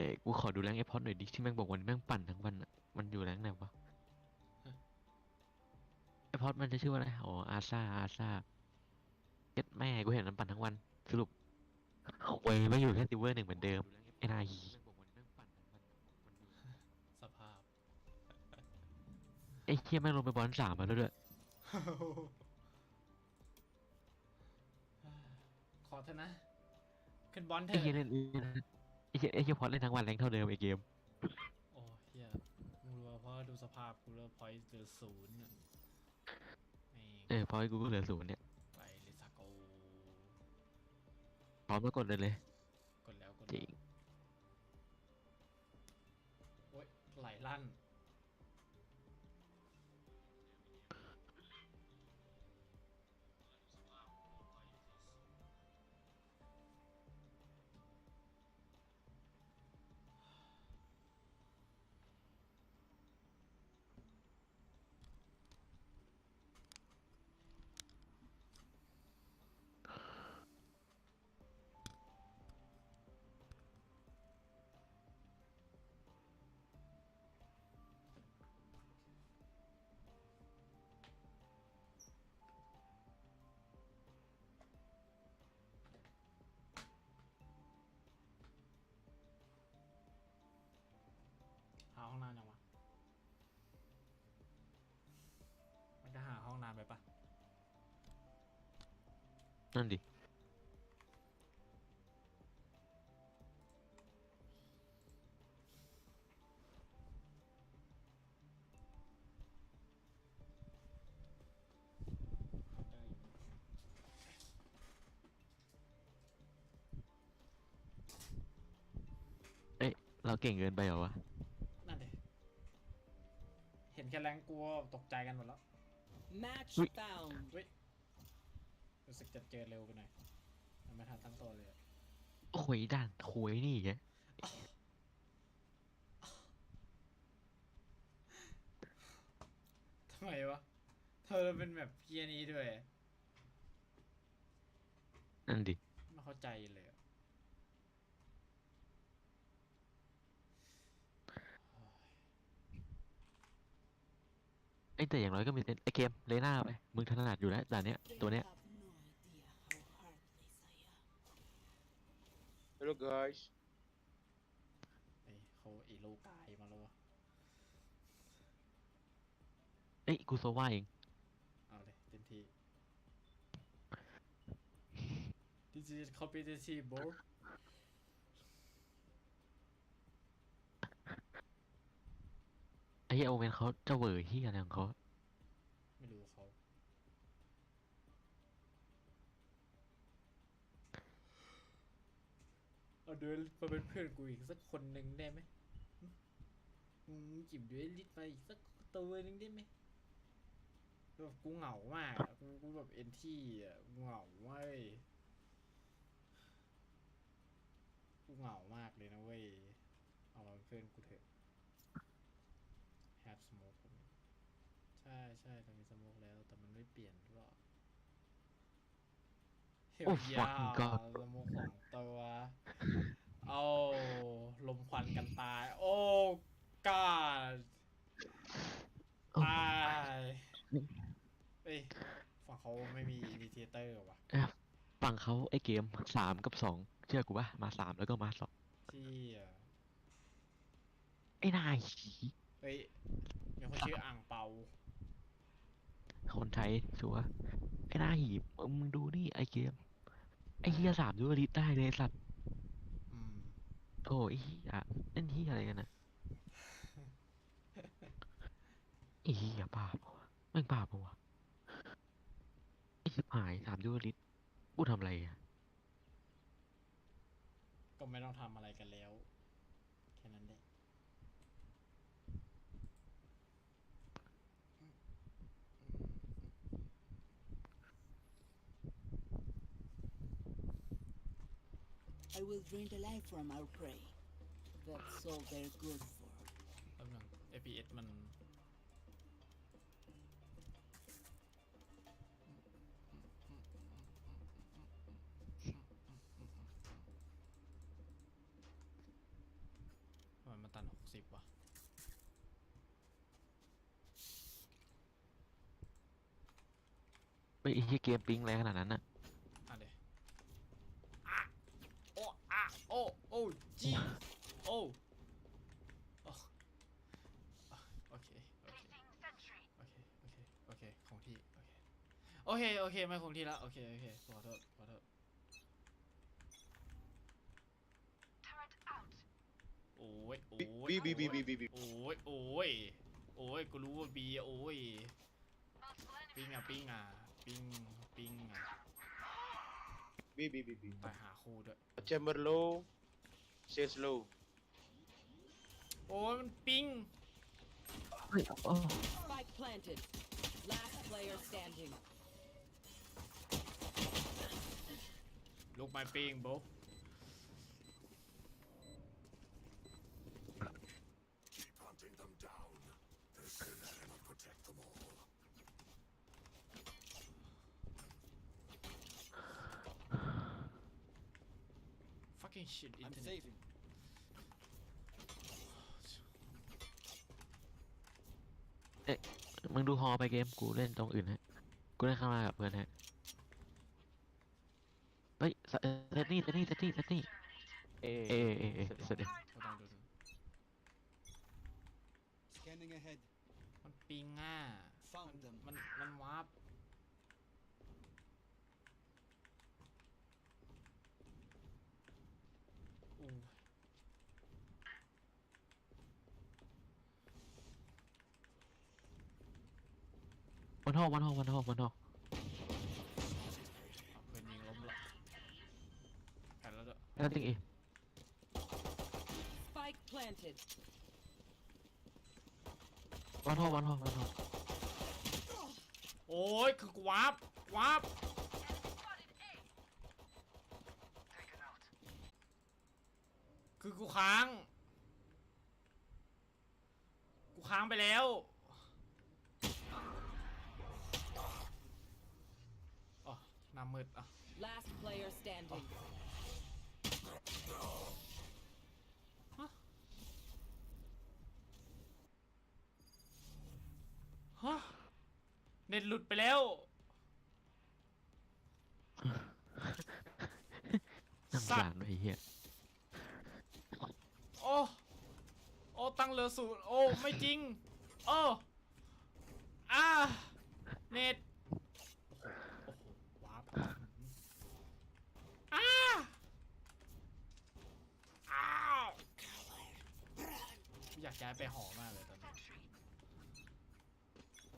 อ้ยกูขอดูแรงไอพอดหน่อยดิที่แม่งบอกวันแม่งปั่นทั้งวันอะมันอยู่แรงไหนวะไอพอดมันจะชื่อว่าอะไรอ๋ออาซาอาซาเจ็ดแม่กูเห็นมันปั่นทั้งวัน สรุปเว้ยไม่อยู่แค่ซิลเวอร์หนึ่งเหมือนเดิมไอ้นายหีสภาพไอ้เคียแม่งลงไปบอลสามมาแล้วด้วยขอเถอะนะ ขึ้นบอลเถไอ้เคียอะเล่น ไอ้เคียไอ้เคียพอดเล่นทั้งวันแรงเท่าเดิมไอ้เกม โอ้เฮียมึงรู้ว่าเพราะดูสภาพกูแล้วพอยต์เหลือศูนย์อะแม่งเออพอให้กูก็เหลือศูนย์เนี่ยไปเลยสาโกพร้อมแล้วกดเลยเลย กดแล้วกดจริแล้วง โอ้ยไหลลั่น นั่นดิได้อยู่เอ้ยเราเก่งเกินไปเหรอวะ นั่นเด็เห็นแค่แรงกลัวตกใจกันหมดแล้ว Match Wait. found. เฮ้ย รู้สึกจะเจอเร็วไปหน่อยยังไม่ทันตั้งตัวเลยอะโอ้ยด่านโขยนี่ไงทำไมวะ เธอเป็นแบบเพี้ยนี้ด้วยนั่นดิ ไม่เข้าใจเลยอะไอ้ยแต่อย่างน้อยก็มีเซนไอ้เกมเลน่าไปมึงถนัดอยู่แล้วด่านเนี้ย They ตัวเนี้ย Hello guys. เอ้ยเขาอีโลกายมาแล้ววะเอ้ยกูโซว่าเอง เอาเลยเต็มที่ This is competency bro ไอ้เหี้ยโอเมนเขาเจ้าเหวอที่อะไรของเขา ไม่รู้เขา เอาเดินมาเป็นเพื่อนกูอีกสักคนหนึ่งได้ไหมหึมึงจิบด้วยลิตมาอีกสักตัวหนึ่งได้ไหมแบบกูเหงามากกูกูแบบเอนที่อะกูเหงาเว้ยกูเหงามากเลยนะเว้ย เอามาเป็นเพื่อนกูเถอะ have smoke ใช่ใช่เรามีสโมกแล้ว แต่มันไม่เปลี่ยนหรอก เฮลโอ้ยา fucking god สโมกของตัว เอาลมควันกันตาย โอ้กาดโอ้ตายเอ้ยฝั่งเขาไม่มีอินิเทเตอร์ว่ะเอ้ยฝั่งเขาไอ้เกมสามกับสองเชื่อกูปะมาสามแล้วก็มาสองที่ไอ้นายหีเฮ้ยมีคนชื่ออ่างเปา คนไทยชัวร์ไอ้นายหีมึงมึงดูนี่ไอ้เกม ไอ้เฮียสามดูลิตได้เลยไอ้สัตว์อืมโอ้ไอ้เฮียเล่นเฮียอะไรกันนะไอ้เฮียบ้าปะวะแม่งบ้าปะวะไอ้ชิบหายสามดูลิตกูทำอะไรอะก็ไม่ต้องทำอะไรกันแล้ว แค่นั้นแหละ will drain the life from our prey. That's all they're good for. แป๊บหนึง FPS มันมันตันหกสิบว่ะเฮ้ยไอ้เหี้ยเกมปิงอะไรขนาดนั้นน่ะอะเดี๋ยวอะโอ้อะโอ้โอ้ จีโอ้โอ้อะโอเค โอเค โอเค โอเค โอเค ของที่ โอเค โอเค โอเค ไม่คงที่แล้วโอเค โอเค ขอโทษ ขอโทษโอ้ยโอ้ย B B B B B B. โอ้ยโอ้ยโอ้ยกูรู้ว่าบีโอ้ยปิงอะปิงอะปิงปิงอะ B B B B. ตายหาคู่ด้วย Chamber low. Sage low. โอ้ย มันปิง เฮ้ยโอ้ Spike planted. Last player standing. ลูกไม้ปิงโบ fucking shit I'm internet saving. มึงดูฮอไปเกมกูเล่นตรงอื่นฮะ กูเล่นข้างล่างกับเพื่อนฮะ เฮ้ยเซเซตนี่เซตนี่เซตนี่เซตนี่เอเอเอเอเซตนี่ก็ต้องดูดู Scanning ahead. มันปิงอะ Found them. มันมันวาร์ปอู้ วันห้องวันห้องวันห้องวันห้องเอาเพื่อนยิงล้มละแผ่นแล้วด้วยแล้วติงเอ Spike planted. วันห้องวันห้องวันห้องโอ้ยคือกูวาร์ปวาร์ปคือกูค้าง กูค้างไปแล้วอ๋อหน้า มืดอะ Last player standing. ฮะเน็ตหลุดไปแล้วนั่งสัหตว์ลานไอ้เหี้ยโอ้โอ้ตั้งเรือสูตรโอ้ ไม่จริง โอ้อาเน็ต โอ้โหวาร์ปอ้าอ้าวอยากย้ายไปหอมากเลยตอนนี้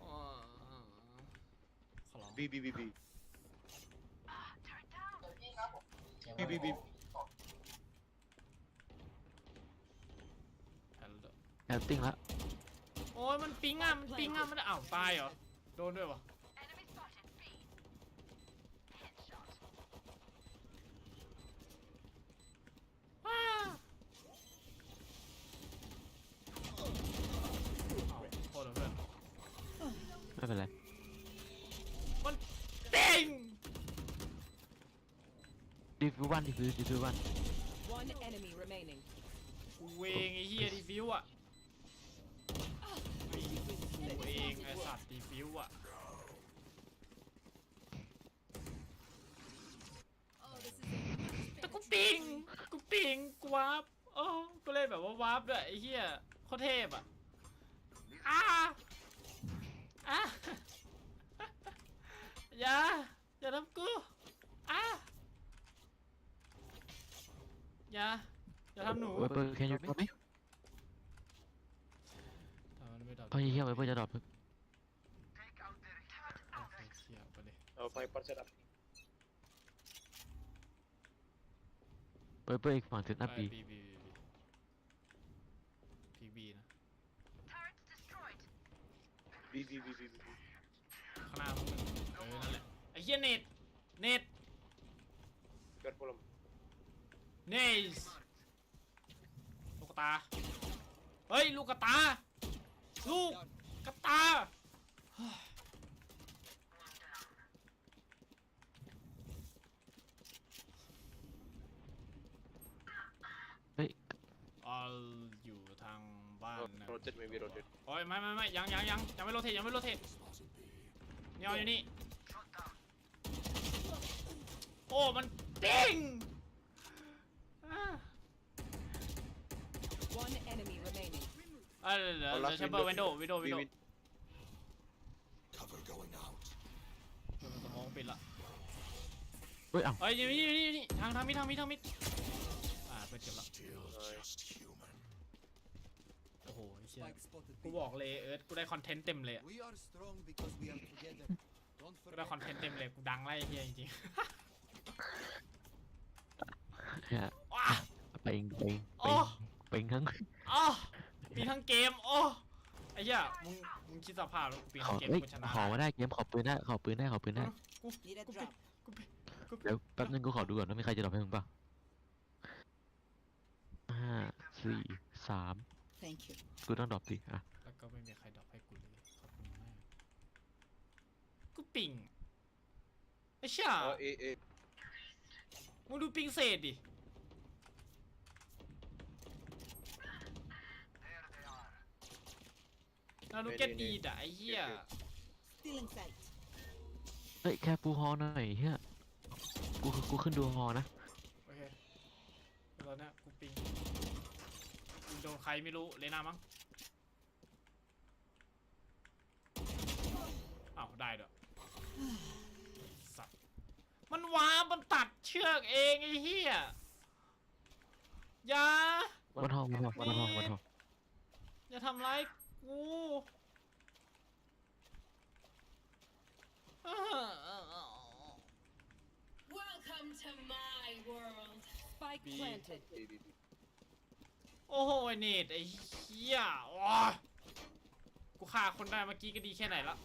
อ๋อขอร้องบีบีบีบีบีบีบีแอบติ้งละโอ้ยมันปิงอะมันปิงอะมันอ้าวตายเหรอโดนด้วยวะอ้าอ้าวโทษนะเพื่อน ไม่เป็นไร มันปิง ดิ ฟิววันดิฟิวดิฟิววัน One enemy remaining. กูเองไอ้เฮียดีฟิวอะกูเองไอ้สัตว์ดีฟิวอะ แต่กูปิง กูปิงกูวาร์ปโอ้กูเล่นแบบว่าวาร์ปด้วยไอ้เหี้ยโคตรเทพอะอ้าอ้าอย่าอย่าทำกูอ้า อย่าอย่าทำหนูเวเปอร์แคนยูดรอปไหมทำมันไม่ดับเฮ้ยเหี้ยเวเปอร์จะดรอปโอเคเชี่ยไปเลย Oh, five percent up. เวเปอร์อีกฝั่งถึงหน้าปีบีบีบีพีบีนะ B B B B B. ข้างหน้ามึงเออนั่นแหละไอ้เหี้ยเน็ตเน็ต Careful. เนสลูกกระตา เฮ้ย ลูกกระตา ลูกกระตา เฮ้ยอ๋ออ่าอยู่ทางบ้านนะโรเจตไม่มีโรเจตโอ้ยไม่ไม่ไม่ยังยังยังยังไม่โรเทตยังไม่โรเทตเนี่ยเอาอยู่นี่ โอ้ มันปิ้ง เออเดี๋ยวเดี๋ยวแชมเบอร์วินโดว์วินโดว์วินโดว์ Cover going out. สมองปิดละเฮ้ยเอ้าเฮ้ยอยู่นี่อยู่นี่อยู่นี่ทางทางมิดทางมิดทางมิดอ่าเปิดเก็บละ Still just human. โอ้โหไอ้เชี่ย Spike spotted. กูบอกเลยเอิร์ธกูได้คอนเทนต์เต็มเลยอะ We are strong because we are together. Don't กูได้ forget. คอนเทนต์เต็มเลยกูดังไล่เฮียจริงเนี่ยๆว้าเป่งเป่งโอ้เป่งเป่งทั้ง อ๋อ ปีทั้งเกม โอ้ไอ้เหี้ยมึงมึงคิดสภาพแล้วปีขอทั้งเกมเอ้ยกูชนะขอมาได้เกมขอปืนได้ขอปืนได้ขอปืนได้กู Need a กู drop. กูกูเดี๋ยวแป๊บนึงกูขอดูก่อนว่ามีใครจะดรอปให้มึงเปล่าห้าสี่สาม Thank you. กูต้องดรอปสิอะแล้วก็ไม่มีใครดรอปให้กูเลยขอบคุณมากกูปิงไอ้เชี่ยเออเอเอมึงดูปิงเศษดิ แล้วดูเก็ตดีดอะไอ้เหี้ย Still in sight. เฮ้ยแค่ปูฮอหน่อยเฮียกูกูขึ้นดูฮอนะโอเคตอนเนี้ยกูปิงกูโดนใครไม่รู้เลน่ามั้งอ้าวได้ด้วยสัตว์มันว้าร์ปมันตัดเชือกเองไอ้เหี้ยอย่า วันทองวันทองวันทองวันทองอย่าทำร้าย กู Welcome to my world. Spike B. planted. บีบีบีโอ้โหไอ้เนตไอ้เหี้ยโอ้ยกูฆ่าคนได้เมื่อกี้ก็ดีแค่ไหนละ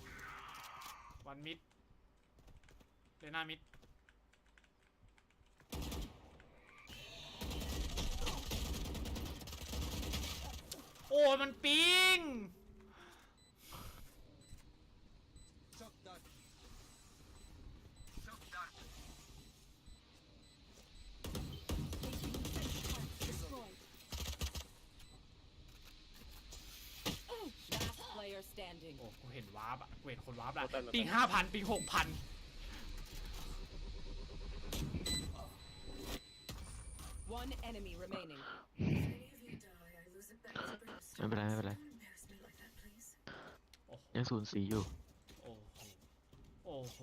วันมิดเลน่ามิด โอ้ยมันปิง Shock dart. Last player standing. โอ้กูเห็นวาร์ปอะกูเห็นคนวาร์ปละปิงห้าพันปิงหกพัน One enemy remaining. ไม่เป็นไรไม่เป็นไรโอ้โหยังศูนย์สีอยู่โอ้โหโอ้โห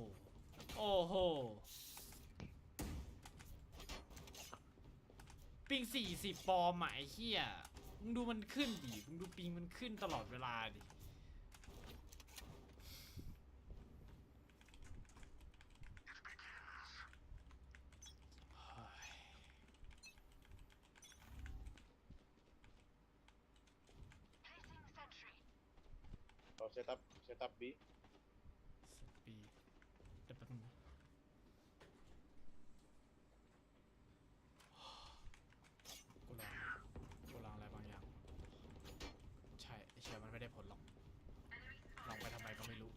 โอ้โห ปิงสี่สิบปอมหมายเฮียมึงดูมันขึ้นดิ มึงดูปิงมันขึ้นตลอดเวลาดิ เฮ้ย เราเซตอัพ เซตอัพบีสปีดเดี๋ยวแป๊บนึงนะกูลองกูลองอะไรบางอย่าง ใช่ไอ้เชื่อมันไม่ได้ผลหรอกลองไปทำไมก็ไม่รู้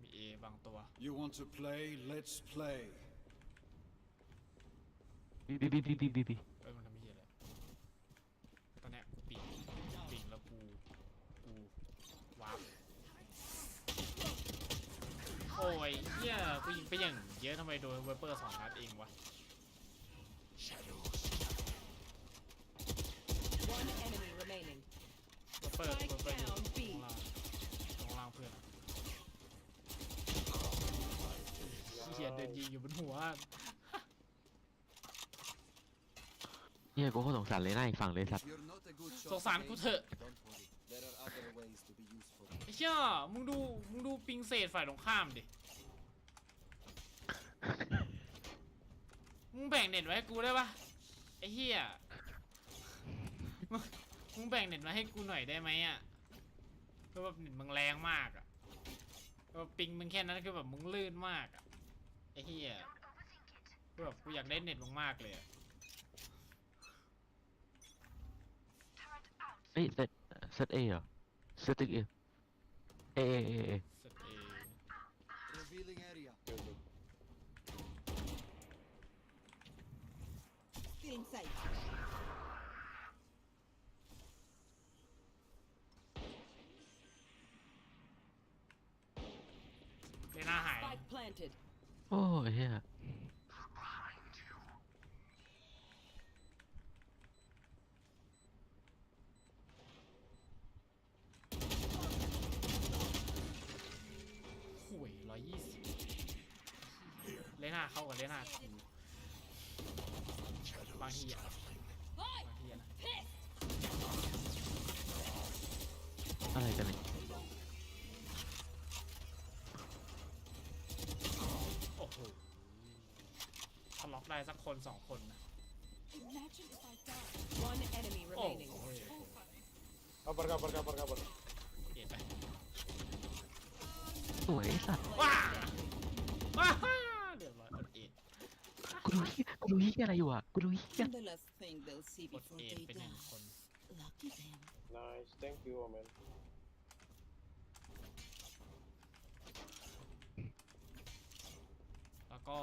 มีเอบางตัว You want to play? Let's play. บีบีบีบีบีบีบี เอ้ยมันทำไม่เหี้ยอะไรตอนเนี้ยกูปิงปิงแล้วกู กูวาร์ปโอ้ ยเหี้ยกูยิงไปอย่างเยอะทำไมโดนเวเปอร์สองนัดเองวะ One enemy remaining. เวเปอร์เว Spike เปอร์อยู่ down ข้าง B. ล่างข้างล่างเพื่อนอะเหี้ยเดินยิงอยู่บนหัว เนี่ยกูก็สงสารเลยหน้าอีกฝั่งเลยสัตว์ You're not a good สง shot. สารกู today. เถอะ Don't worry. There are other ways to be useful. ไอ้ เหี้ยมึงดู มึงดูปิงเศษฝ่ายตรงข้ามดิ มึงแบ่งเน็ตไว้ให้กูได้ปะไอ้เหี้ยมึงมึงแบ่งเน็ตมาให้กูหน่อยได้ไหมอะคือแบบเน็ตมึงแรงมากอะแบบปิงมึงแค่นั้นคือแบบมึงลื่นมากอะไอ้เหี้ยคือแบบกูอยากได้เน็ตมึงมากเลยอะเอ้ยเซตเซตเอเหรอเซตเอ Eh, eh, eh, Revealing area. Feeling Spike Planted. Oh yeah. น่าเข้ากับเลน่ากูบางทีอะบางทีอะนะอะไรกันเนี่ยโอ้โหถ้าล็อกได้สักคนสองคนนะ One enemy โอ้ remaining. โห Cover, cover, cover, cover. เอ็ดไป สวยไอ้สัตว์ ว้าว้าเดี๋ยวร้อยอดเอ็ด กู ดูเฮียกูดูเฮียอะไรอยู่อะกูดูเฮีย And the last thing they'll see อด before เอ็ด they เป็นหนึ่ง die. คน Lucky them. Nice, thank you, man. แล้วก็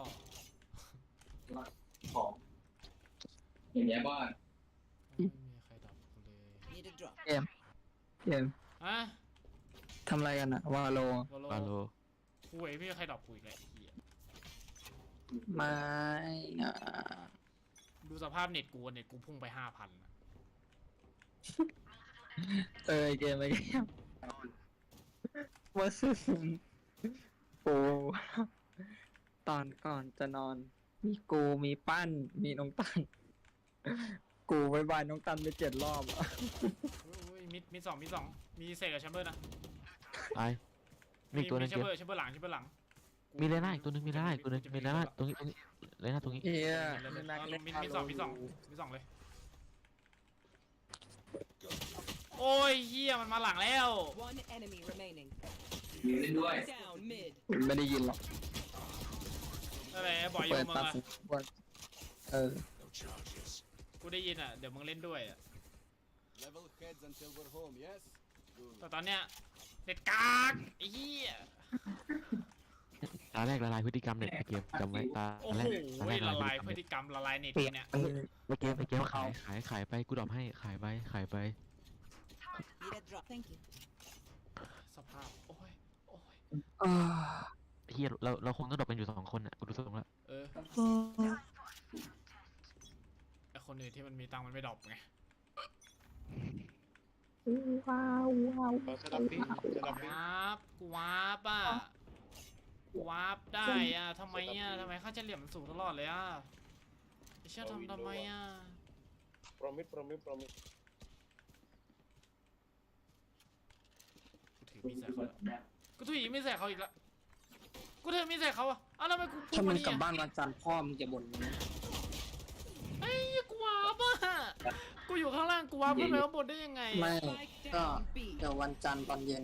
ของอย่างเงี้ยบ้านไม่มีใครดับกูเลย Need a drop. เกมเกมอะทำอะไรกันอะวาโล โลโลปาโลคุยไม่มีใครดับกูอีกแล้วไอ้เหี้ย ไม่นะดูสภาพเน็ตกูอะเน็ตกูพุ่งไปห้าพันเออเกมไปเกมว่าซึ่งโอ้ตอนก่อนจะนอน มีกูมีปั้น มีน้องตันกูบายบายน้องตันไปเจ็ดรอบอะอุ้ยมิดมิดสองมิดสองมีเซกกับแชมเบอร์นะตายมีอีกตัวหนึงแชเกมมเบอร์แชมเบอร์หลังแชมเบอร์หลัง มีเลน่าอีกตัวหนึงมีเลน่าอีกตัวหนึงมีเลน่าตรงนี้ตรงนี้เลน่าตรงนี้เฮียเล่นไม่เล่รักนเล่นมิดฮามิดโลสองมิดสองมิดสองเลย โอ้ยเฮียมันมาหลังแล้ว One enemy remaining. มีเล่นด้วย Down mid. ไม่ได้ยินหรอกอะไรบ่อยอเปิยู่ดมึงตัดอะสินว่าเออกูได้ยินอะ เดี๋ยวมึงเล่นด้วยอะ Level heads until we're home, yes? Good. แต่ตอนเนี้ยเน็ตกากไอ้เหี้ย ตาแรกละลายพฤติกรรมเน็ตไอเกมจำไว้ตาโอ้แรโหกตาแรกละละลาลายยพพฤฤติติกรรมละลายเน็ตเปลี่ยนเนี่ยเออไอเกมไอเกมขายขายขายไปกูดรอปให้ขายไปขายไป Need a drop. Thank you. สภาพโอ้ยโอ้ยอ่าเฮียเราเราคงต้องดรอปกันอยู่สองคนอะกูดูทรงแล้วเออไอคนอื่นที่มันมีตังค์มันไม่ดรอปไงว้าวว้าว Uh, set up B, set up B. วาร์ปกูวาร์ปอะกู วาร์ปได้อะทำไมอะทำไมค่าเฉลี่ยมันสูงตลอดเลยอะไอ้เชี่ยทำทำไมอะ From mid, from mid, from mid. กูถือมีดใส่เขาแล้วกูถือมีดใส่เขาอีกแล้วกูถือมีดใส่เขาอะอ้าวแล้วทำไมกูพูถ้าดมึมางนี่กลับอะบ้านวันจันทร์พ่อมึงจะบ่นมึงไอ้เหี้ยกูวาร์ปอะกูอยู่ข้างล่างกูวาร์ปขึ้นไปข้างบนได้ยังไงไม่ Spike ก็ down B. เดี๋ยววันจันทร์ตอนเย็น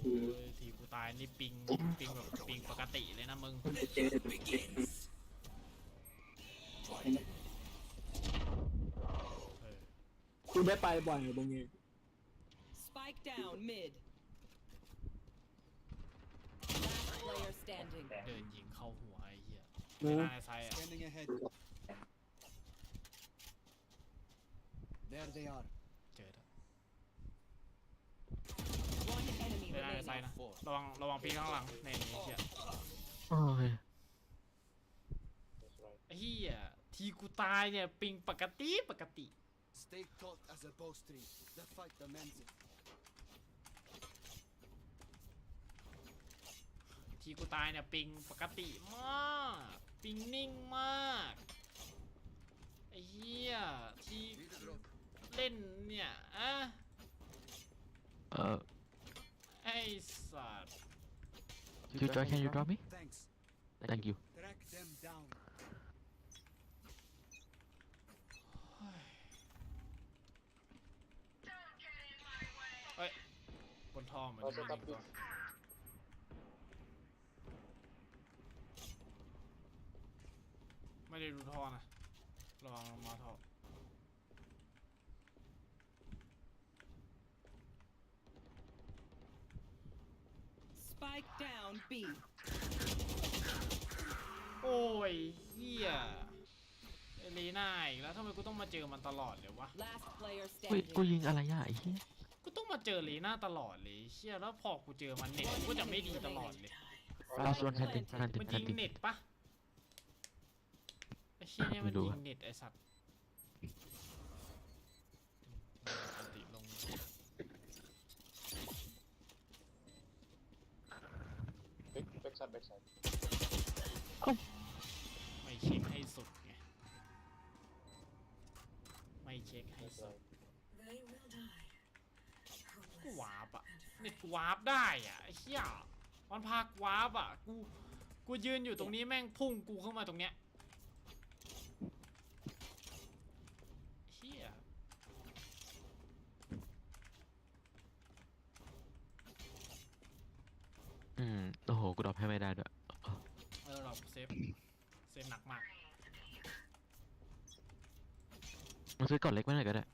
โอ้ยทีกู ตายนี่ปิงปิงแบบปิงปกติเลยนะมึง เออกูได้ไปบ่อยบางที Spike down mid. Last player standing. เดินยิงเข้าหัวไอ้เหี้ยอืไม่มน่าไซอะ Scanning ahead. There they are. เจอแล้ว One enemy ไม่น่าไซ remaining. นะระวังระวังปีข้างหลังในนี้เหี้ยโอ้ย That's right. ไอ้เหี้ยทีกูตายเนี่ยปิงปกติปกติ Stay taut as a bowstring. The fight demands it. ทีกูตายเนี่ยปิงปกติมากปิงนิ่งมากไอ้เหี้ยที Need a drop. เล่นเนี่ยอะเออ ไอ้สัตว์ you joy can you drop me Thanks. thank you Track them down. เฮ้ยบนท่อเหมือนเอาจะเซตอัมีพตัวดิไม่ได้ดูท่อนะระวังลงมาท่อ Spike down B. โอ้ยเฮียเอลีน่าอีกแล้วทำไมกูต้องมาเจอมันตลอดเลยวะ Last player กูกู standing. ยิงอะไรอะไอ้เหี้ยกูต้องมาเจอลีน่าตลอดเลยเชี่ยแล้วพอกูเจอมันเน็ตกูก็จะไม่ดีตลอดเลย Last one hunting hunting มันยิง hunting เน็ตปะไอ้เชี่ยเนี่ยมันไม่รู้ยิอะงเน็ตไอ้สัตว์อันติลง Back, back side, back side. ไม่เช็คให้สุดไงไม่เช็คให้สุด right. กูวาร์ปอะเน็ตกูวาร์ปได้อะไอ้เฮียมันพากวาร์ปอะกูกูยืนอยู่ตรงนี้แม่งพุ่งกูเข้ามาตรงเนี้ยเหี้ย อืมโอ้โห กูดรอปให้ไม่ได้ด้วยเออเราเซฟเซฟหนักมากมันซื้อก่อนเล็กไว้หน่อยก็ได้เ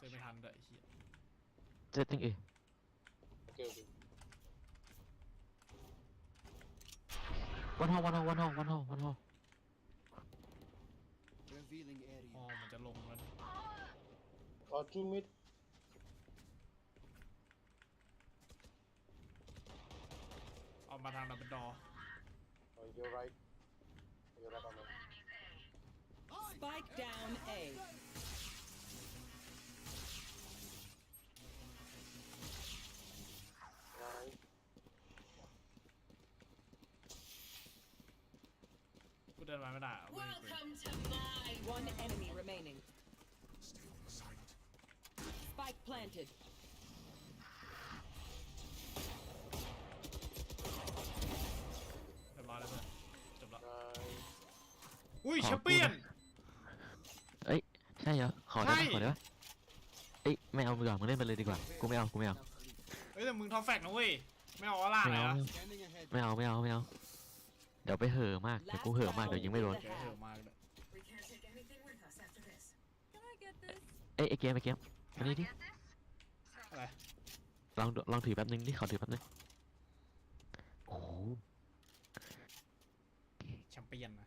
ซฟไม่ทันด้วยไอ้เหี้ยเซตติ้งเอ Okay, okay. วันห้องวันห้องวันห้องวันห้องวันห้อง Revealing พอ area. มันจะลงแล้วนะ Uh, two mid. เอามาทางดั บเบิลดอ Uh, you're right. You're right on it. Spike down A. Right. กูเดินมาไม่ได้อะกูมีปืน to my one enemy remaining. Spike planted. อุ้ยขอแชมเปี้ยนกูนะใช่เหรอขอได้ใช่ปะขอได้ปะเอ้ยไม่เอามือก่อนมึงเล่นไปเลยดีกว่ากูไม่เอากูไม่เอาเฮ้ยแต่มึงท็อปแฟกนะเว้ยไม่เอาออร่าไม่เลยเอานะ Scanning ahead. ไม่เอาไม่เอาไม่เอาเดี๋ยวไปเห่อะมากเดี๋ยวกูเห่อะมากเดี๋ยวยิงไม่โดน แกเถอะมากเลยเอ้ยไอ้เกมไอ้เกมอันนี้ดิอะไรลองดูลองถือแป๊บนึงดิขอถือแป๊บนึงโอ้โหแชมเปี้ยนนะ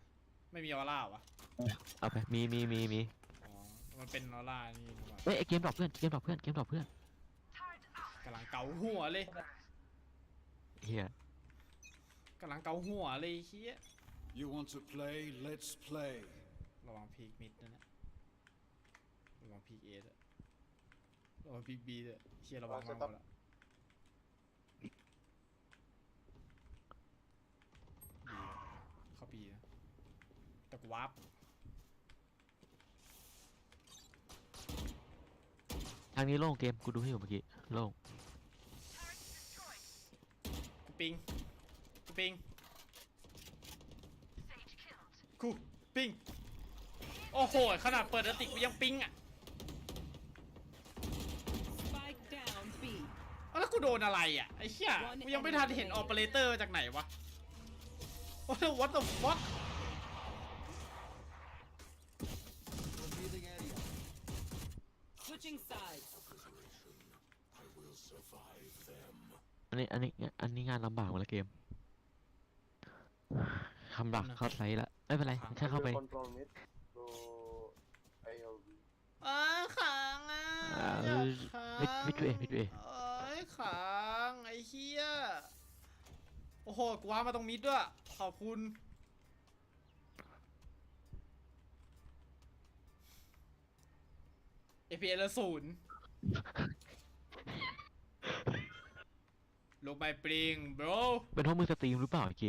ไม่มีออร่าวะเอาไปมีมีมีมีอ๋อ มันเป็นออร่านี่ดีกว่าเอ้ยไอ้เกมดรอปเพื่อนเกมดรอปเพื่อนเกมดรอปเพื่อนกำลังเกาหัวเลยเฮียกำลังเกาหัวเลยเฮีย You want to play? Let's play. ระวังพีกมิดนะนะระวังพีกเอสอะระวังพีกบีด้วยเฮียระวังมากหมดละบีเข้าบีนะแต่กู วาร์ปทางนี้โล่งเกมกูดูให้อยู่เมื่อกี้โล่งกูปิงกูปิงกูปิงโอ้โห ขนาดเปิดอันติกูยังปิงอะ Spike down B. อ้าวแล้วกูโดนอะไรอะไอ้เหี้ยกูยังไม่ทันเห็นออเปอเรเตอร์จากไหนวะ What the fuck อันนี้อันนี้อันนี้งานลำบากหมดละเกมคำดักเข้าไซส์ละไม่เป็นไรแค่เข้าไป Will control mid. So, A or B. อ้าขังอะอ่าอยากเอ้ยขังมิดมิดเวย์มิดเวย์ เอ้ยขังไอ้เหี้ยโอ้โหกูว้ามาตรงมิดด้วย ขอบคุณ APL ละศูนย์ ลงไปปริง bro เป็นห้องมือสตรีมหรือเปล่าเกม